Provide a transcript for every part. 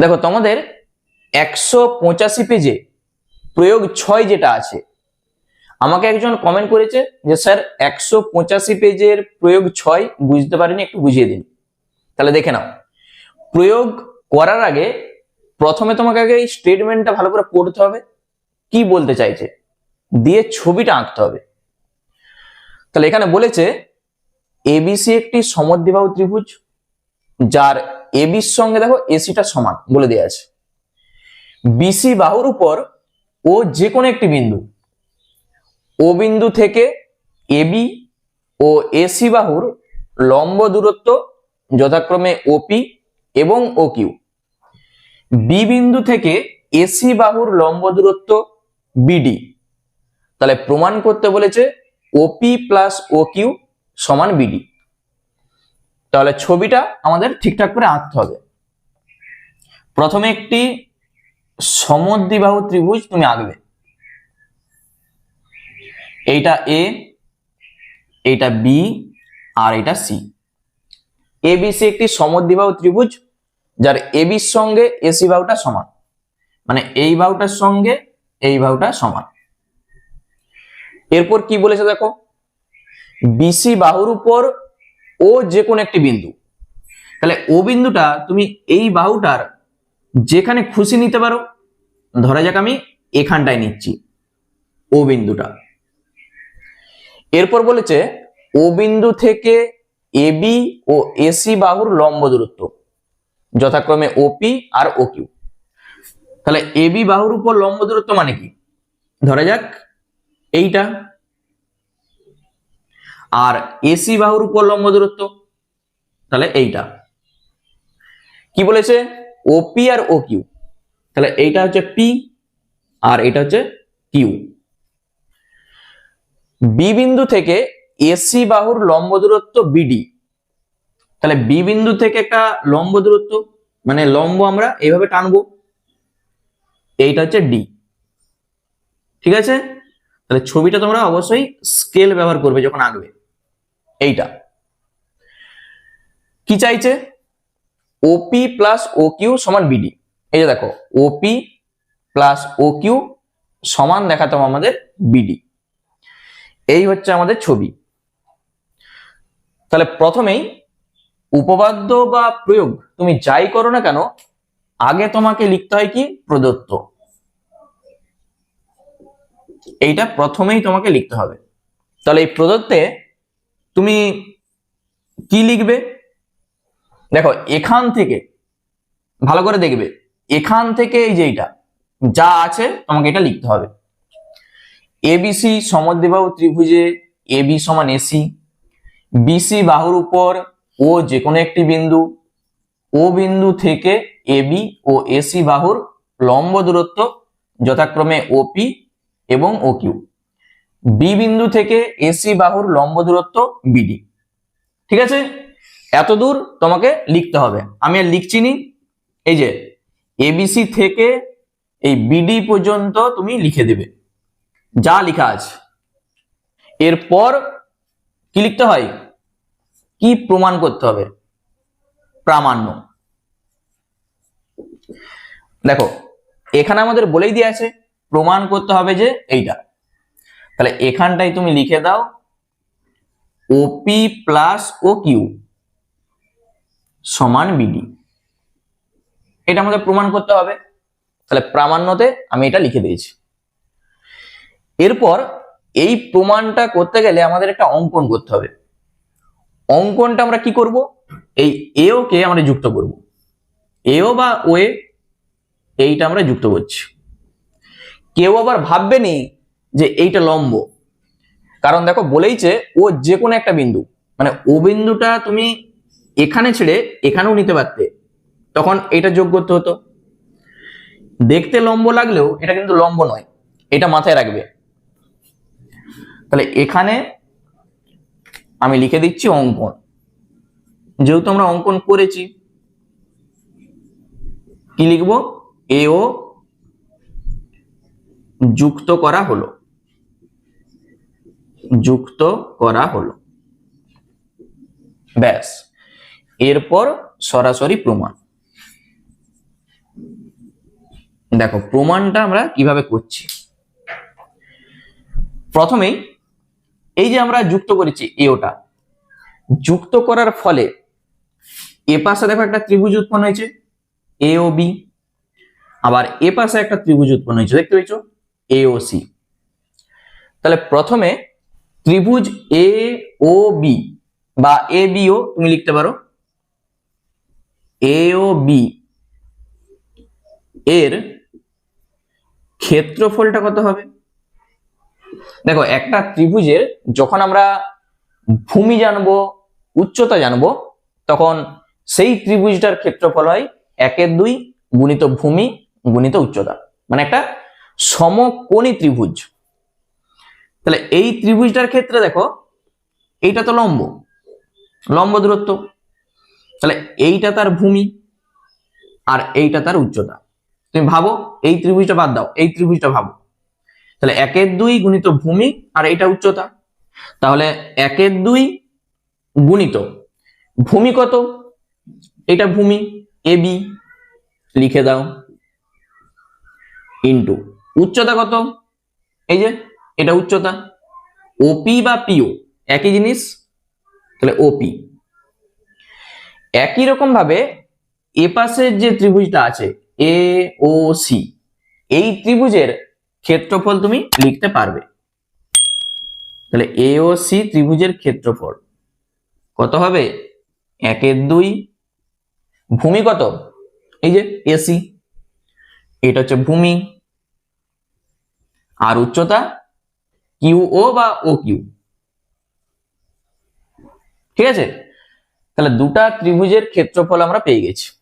দেখো, তোমাদের একশো পঁচাশি পেজে প্রয়োগ ছয় যেটা আছে, আমাকে একজন কমেন্ট করেছে যে, স্যার, একশো পঁচাশি পেজের প্রয়োগ ছয় বুঝতে পারিনি, একটু বুঝিয়ে দিন। তাহলে দেখে নাও। প্রয়োগ করার আগে প্রথমে তোমাকে আগে এই স্টেটমেন্টটা ভালো করে পড়তে হবে। কি বলতে চাইছে? দিয়ে ছবিটা আঁকতে হবে। তাহলে এখানে বলেছে এবিসি একটি সমদ্বিবাহু ত্রিভুজ যার এবির সঙ্গে দেখো এসিটা সমান বলে দেওয়া আছে। বিসি বাহুর উপর ও যে কোনো একটি বিন্দু, ও বিন্দু থেকে এবি ও এসি বাহুর লম্ব দূরত্ব যথাক্রমে ওপি এবং ও কিউ বি বিন্দু থেকে এসি বাহুর লম্ব দূরত্ব বিডি তাহলে প্রমাণ করতে বলেছে ওপি প্লাস ও কিউ সমান বিডি তাহলে ছবিটা আমাদের ঠিকঠাক করে আঁকতে হবে। প্রথমে একটি সমদ্বিবাহু ত্রিভুজ তুমি আঁকবে। এইটা এ এইটা বি আর এটা সি এবিসি একটি সমদ্বিবাহু ত্রিভুজ যার এবির সঙ্গে এসি বাহুটা সমান। মানে এই বাহুটার সঙ্গে এই বাহুটা সমান। এরপর কি বলেছে দেখো? বিসি বাহুর উপর ও যে কোনো একটি বিন্দু। তাহলে ও বিন্দুটা তুমি এই বাহুটার যেখানে খুশি নিতে পারো, ধরা যাক আমি এখানটায় নিচ্ছি ও বিন্দুটা। এরপর বলেছে ও বিন্দু থেকে এবি ও এসি বাহুর লম্ব দূরত্ব, যথাক্রমে ওপি আর ও কিউ। তাহলে এবি বাহুর উপর লম্ব দূরত্ব মানে কি? ধরা যাক এইটা আর এসি বাহুর উপর লম্ব দূরত্ব, তাহলে এইটা। কি বলেছে? ওপি আর ও কিউ তাহলে এইটা হচ্ছে পি আর এটা হচ্ছে কিউ বি বিন্দু থেকে এসি বাহুর লম্ব দূরত্ব বিডি তাহলে বি বিন্দু থেকে একটা লম্ব দূরত্ব মানে লম্ব আমরা এইভাবে টানবো। এইটা হচ্ছে ডি ঠিক আছে? তাহলে ছবিটা তোমরা অবশ্যই স্কেল ব্যবহার করবে যখন আঁকবে। এইটা। কি চাইছে? ওপি প্লাস ও কিউ সমান বিডি এই যে দেখো ওপি প্লাস ও কিউ সমান দেখাতাম আমাদের বিডি এই হচ্ছে আমাদের ছবি। তাহলে প্রথমেই উপপাদ্য বা প্রয়োগ তুমি যাই করো না কেন, আগে তোমাকে লিখতে হয় কি? প্রদত্ত। এইটা প্রথমেই তোমাকে লিখতে হবে। তাহলে এই প্রদত্তে তুমি কি লিখবে? দেখো, এখান থেকে, ভালো করে দেখবে, এখান থেকে এই যে এইটা, যা আছে তোমাকে এটা লিখতে হবে। এবিসি সমদ্বিবাহু ত্রিভুজে এবি সমান এসি বিসি বাহুর উপর ও যে কোনো একটি বিন্দু, ও বিন্দু থেকে এবি ও এসি বাহুর লম্ব দূরত্ব যথাক্রমে ওপি এবং ও কিউ। বি বিন্দু থেকে এসি বাহুর লম্ব দূরত্ব বিডি ঠিক আছে? এত দূর তোমাকে লিখতে হবে। আমি আর লিখছি নি। এই যে এবিসি থেকে এই বিডি পর্যন্ত তুমি লিখে দেবে। যা লেখা আছে। এরপর কি লিখতে হয়? কি প্রমাণ করতে হবে? প্রামাণ্য। দেখো, এখানে আমাদের বলেই দিয়ে আছে, প্রমাণ করতে হবে যে এইটা। তাহলে এখানটাই তুমি লিখে দাও ওপি প্লাস ও কিউ সমান বিডি এটা আমাদের প্রমাণ করতে হবে। তাহলে প্রামাণ্যতে আমি এটা লিখে দিয়েছি। এরপর এই প্রমাণটা করতে গেলে আমাদের একটা অঙ্কন করতে হবে। অঙ্কনটা আমরা কি করব? এই এও কে আমরা যুক্ত করব। এও বা ওয়ে এইটা আমরা যুক্ত করছি। কেউ আবার ভাববে নি যে এইটা লম্ব। কারণ দেখো বলেইছে ও যে কোনো একটা বিন্দু মানে ও বিন্দুটা তুমি এখানে ছেড়ে এখানেও নিতে পারতে, তখন এটা যোগ করতে হতো। দেখতে লম্ব লাগলেও এটা কিন্তু লম্ব নয়, এটা মাথায় রাখবে। তাহলে এখানে আমি লিখে দিচ্ছি অঙ্কন। যেহেতু আমরা অঙ্কন করেছি, কি লিখব? এও যুক্ত করা হলো। যুক্ত করা হলো। ব্যাস। এরপর সরাসরি প্রমাণ। দেখো, প্রমাণটা আমরা কীভাবে করছি? প্রথমেই এই যে আমরা যুক্ত করেছি এওটা যুক্ত করার ফলে এ পাশে দেখো একটা ত্রিভুজ উৎপন্ন হয়েছে, এ ও বি। আবার এ পাশে একটা ত্রিভুজ উৎপন্ন হয়েছে, দেখতে পেয়েছ? A O C. তাহলে প্রথমে ত্রিভুজ এ ও বি বা এ বি ও তুমি লিখতে পারো। এ ও বি এর ক্ষেত্রফলটা কত হবে? দেখো, একটা ত্রিভুজের যখন আমরা ভূমি জানব, উচ্চতা জানব, তখন সেই ত্রিভুজটার ক্ষেত্রফল হয় একের দুই গুণিত ভূমি গুণিত উচ্চতা। মানে একটা সমকোণী ত্রিভুজ। তাহলে এই ত্রিভুজটার ক্ষেত্রে দেখো, এইটা তো লম্ব লম্ব দূরত্ব। তাহলে এইটা তার ভূমি আর এইটা তার উচ্চতা। তুমি ভাবো, এই ত্রিভুজটা বাদ দাও, এই ত্রিভুজটা ভাবো। তাহলে একের দুই গুণিত ভূমি আর এইটা উচ্চতা। তাহলে একের দুই গুণিত ভূমি কত? এটা ভূমি, এ বি, লিখে দাও। ইন্টু উচ্চতা কত? এই যে এটা উচ্চতা। ওপি বা পিও একই জিনিস? তাহলে ওপি একই রকম ভাবে এ পাশের যে ত্রিভুজটা আছে এ ও সি এই ত্রিভুজের ক্ষেত্রফল তুমি লিখতে পারবে। তাহলে এ ও সি ত্রিভুজের ক্ষেত্রফল কত হবে? একের দুই। ভূমি কত? এই যে এসি এটা হচ্ছে ভূমি। আর উচ্চতা? কিউ ও বা ও কিউ? ঠিক আছে? তাহলে দুটা ত্রিভুজের ক্ষেত্রফল আমরা পেয়ে গেছি।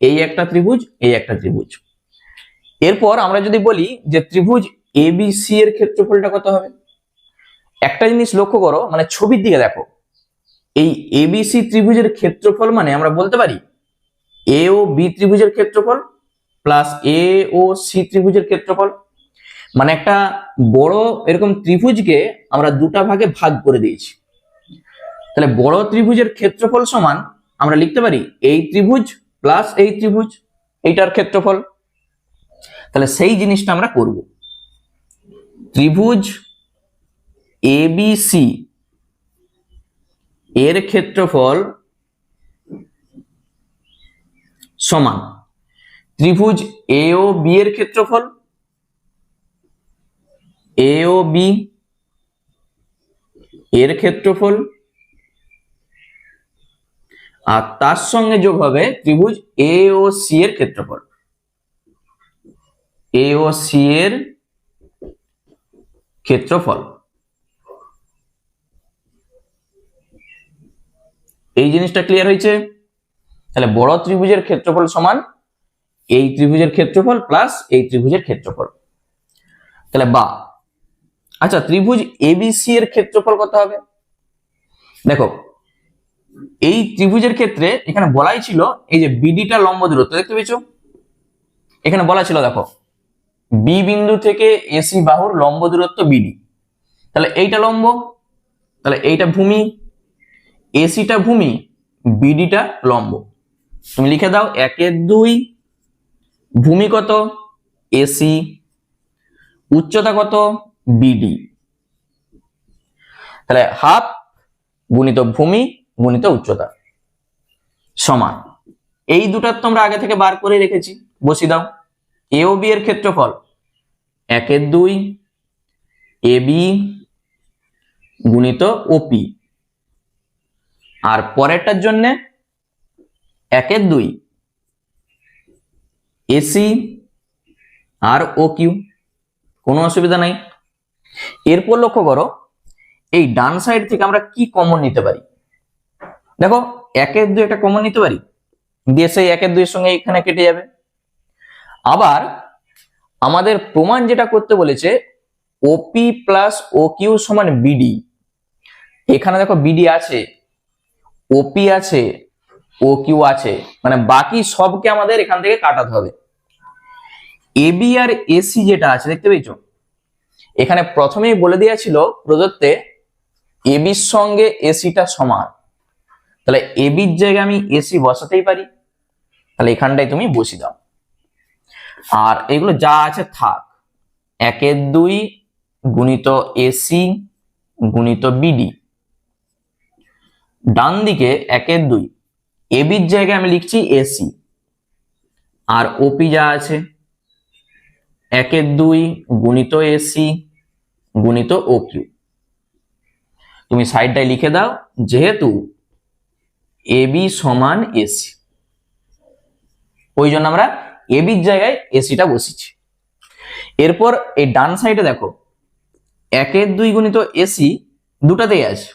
এই একটা ত্রিভুজ, এই একটা ত্রিভুজ। এরপর আমরা যদি বলি যে ত্রিভুজ এ বি সি এর ক্ষেত্রফলটা কত হবে? একটা জিনিস লক্ষ্য করো মানে ছবির দিকে দেখো। এই এবিসি ত্রিভুজের ক্ষেত্রফল মানে আমরা বলতে পারি এ ও বি ত্রিভুজের ক্ষেত্রফল প্লাস এ ও সি ত্রিভুজের ক্ষেত্রফল। মানে একটা বড় এরকম ত্রিভুজকে আমরা দুটা ভাগে ভাগ করে দিয়েছি। তাহলে বড় ত্রিভুজের ক্ষেত্রফল সমান আমরা লিখতে পারি এই ত্রিভুজ প্লাস এই ত্রিভুজ, এইটার ক্ষেত্রফল। তাহলে সেই জিনিসটা আমরা করব। ত্রিভুজ এবিসি এর ক্ষেত্রফল সমান। ত্রিভুজ এ ও বি এর ক্ষেত্রফল এ ও বি এর ক্ষেত্রফল, আর তার সঙ্গে যোগ হবে ত্রিভুজ এ ও সি এর ক্ষেত্রফল। এ ও সি এর ক্ষেত্রফল। এই জিনিসটা ক্লিয়ার হয়েছে? তাহলে বড় ত্রিভুজের ক্ষেত্রফল সমান এই ত্রিভুজের ক্ষেত্রফল প্লাস এই ত্রিভুজের ক্ষেত্রফল। তাহলে বা আচ্ছা ত্রিভুজ এবিসি এর ক্ষেত্রফল কত হবে? দেখো, এই ত্রিভুজের ক্ষেত্রে এখানে বলাই ছিল, এই যে বিডিটা লম্ব দূরত্ব, দেখতে পেয়েছ? এখানে বলা ছিল, দেখো বি বিন্দু থেকে এসি বাহুর লম্ব দূরত্ব বিডি তাহলে এইটা লম্ব, তাহলে এইটা ভূমি এসিটা ভূমি বিডিটা লম্ব। তুমি লিখে দাও একের দুই, ভূমি কত? এসি উচ্চতা কত? বিডি তাহলে হাফ গুণিত ভূমি গুণিত উচ্চতা সমান। এই দুটার তো আমরা আগে থেকে বার করে রেখেছি। বসি দাও। এ ও বি এর ক্ষেত্রফল একের দুই এ বি গুণিত ওপি আর পরেরটার জন্য একের দুই এসি আর ও কিউ কোনো অসুবিধা নাই। এরপর লক্ষ্য করো, এই ডান সাইড থেকে আমরা কি কমন নিতে পারি? দেখো একের দুই একটা কমন নিতে পারি সেই একের দুইয়ের সঙ্গে এখানে কেটে যাবে। আবার আমাদের প্রমাণ যেটা করতে বলেছে ওপি প্লাস ও কিউ সমান বিডি এখানে দেখো বিডি আছে ওপি আছে ও কিউ আছে মানে বাকি সবকে আমাদের এখান থেকে কাটাতে হবে। এবি আর এসি যেটা আছে, দেখতে পেয়েছ? এখানে প্রথমেই বলে দিয়েছিল ছিল প্রদত্তে এবির সঙ্গে এসিটা সমান। তাহলে এবির জায়গায় আমি এসি বসাতেই পারি। তাহলে এখানটায় তুমি বসি দাও। আর এগুলো যা আছে থাক। একের দুই গুণিত এসি গুণিত বিডি ডান দিকে একের দুই। এবির জায়গায় আমি লিখছি এসি আর ওপি যা আছে একের দুই গুণিত এসি গুণিত ও কিউ। তুমি সাইডটায় লিখে দাও, যেহেতু এবি সমান এসি। ওই জন্য আমরা এবির জায়গায় এসিটা বসেছি এরপর এই ডান সাইডে দেখো, একের দুই গুণিত এসি দুটাতেই আছে।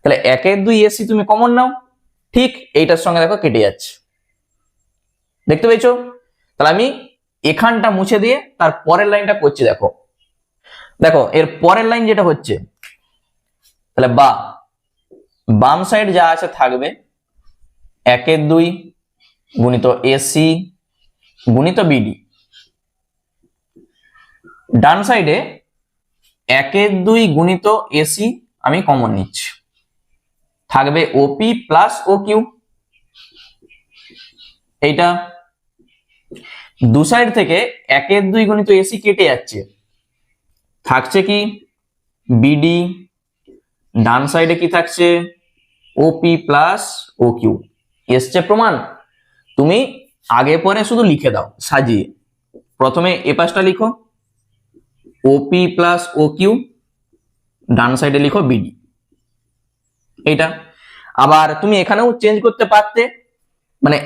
তাহলে একের দুই এসি তুমি কমন নাও, ঠিক এইটার সঙ্গে দেখো কেটে যাচ্ছে। দেখতে পেয়েছ? তাহলে আমি এখানটা মুছে দিয়ে তার পরের লাইনটা করছি, দেখো। দেখো, এর পরের লাইন যেটা হচ্ছে, তাহলে বা, বাম সাইড যা আছে থাকবে, একের দুই গুণিত এসি গুণিত বিডি ডান সাইডে একের দুই গুণিত এসি আমি কমন নিচ্ছি। থাকবে ওপি প্লাস ও কিউ এইটা দু সাইড থেকে একের দুই গুণিত এসি কেটে যাচ্ছে। থাকছে কি? বিডি ডান সাইডে কি থাকছে? ওপি প্লাস ও কিউ এসছে প্রমাণ। তুমি আগে পরে শুধু লিখে দাও, সাজিয়ে। প্রথমে এ পাশটা লিখো। ওপি প্লাস ও কিউ ডান সাইডে লিখো বিডি এইটা। আবার তুমি এখানেও চেঞ্জ করতে পারতে। মানে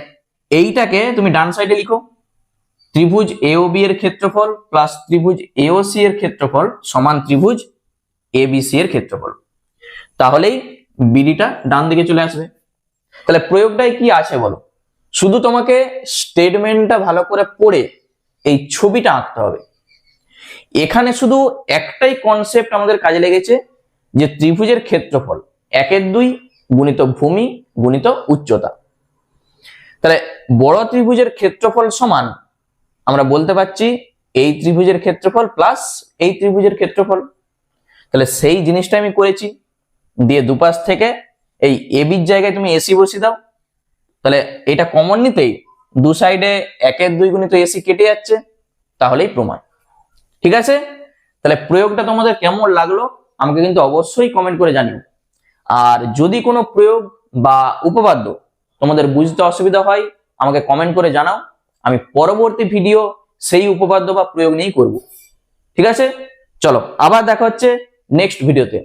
এইটাকে তুমি ডান সাইডে লিখো। ত্রিভুজ এওবি এর ক্ষেত্রফল প্লাস ত্রিভুজ এওসি এর ক্ষেত্রফল সমান ত্রিভুজ এবিসি এর ক্ষেত্রফল। তাহলেই বিডিটা ডান দিকে চলে আসবে। তাহলে প্রয়োগটাই কি আছে বলো? শুধু তোমাকে স্টেটমেন্টটা ভালো করে পড়ে এই ছবিটা আঁকতে হবে। এখানে শুধু একটাই কনসেপ্ট আমাদের কাজে লেগেছে যে ত্রিভুজের ক্ষেত্রফল একের দুই গুণিত ভূমি গুণিত উচ্চতা। তাহলে বড় ত্রিভুজের ক্ষেত্রফল সমান আমরা বলতে পারছি এই ত্রিভুজের ক্ষেত্রফল প্লাস এই ত্রিভুজের ক্ষেত্রফল। তাহলে সেই জিনিসটা আমি করেছি। দিয়ে দুপাশ থেকে এই এবির জায়গায় তুমি এসি বসিয়ে দাও। তাহলে এটা কমন নিতেই দু সাইডে একের দুই গুণিত এসি কেটে যাচ্ছে। তাহলেই প্রমাণ। ঠিক আছে? তাহলে প্রয়োগটা তোমাদের কেমন লাগল আমাকে কিন্তু অবশ্যই কমেন্ট করে জানিও। আর যদি কোনো প্রয়োগ বা উপপাদ্য তোমাদের বুঝতে অসুবিধা হয়, আমাকে কমেন্ট করে জানাও। আমি পরবর্তী ভিডিও সেই উপপাদ্য বা প্রয়োগ নিয়েই করব। ঠিক আছে? চলো, আবার দেখা হচ্ছে নেক্সট ভিডিওতে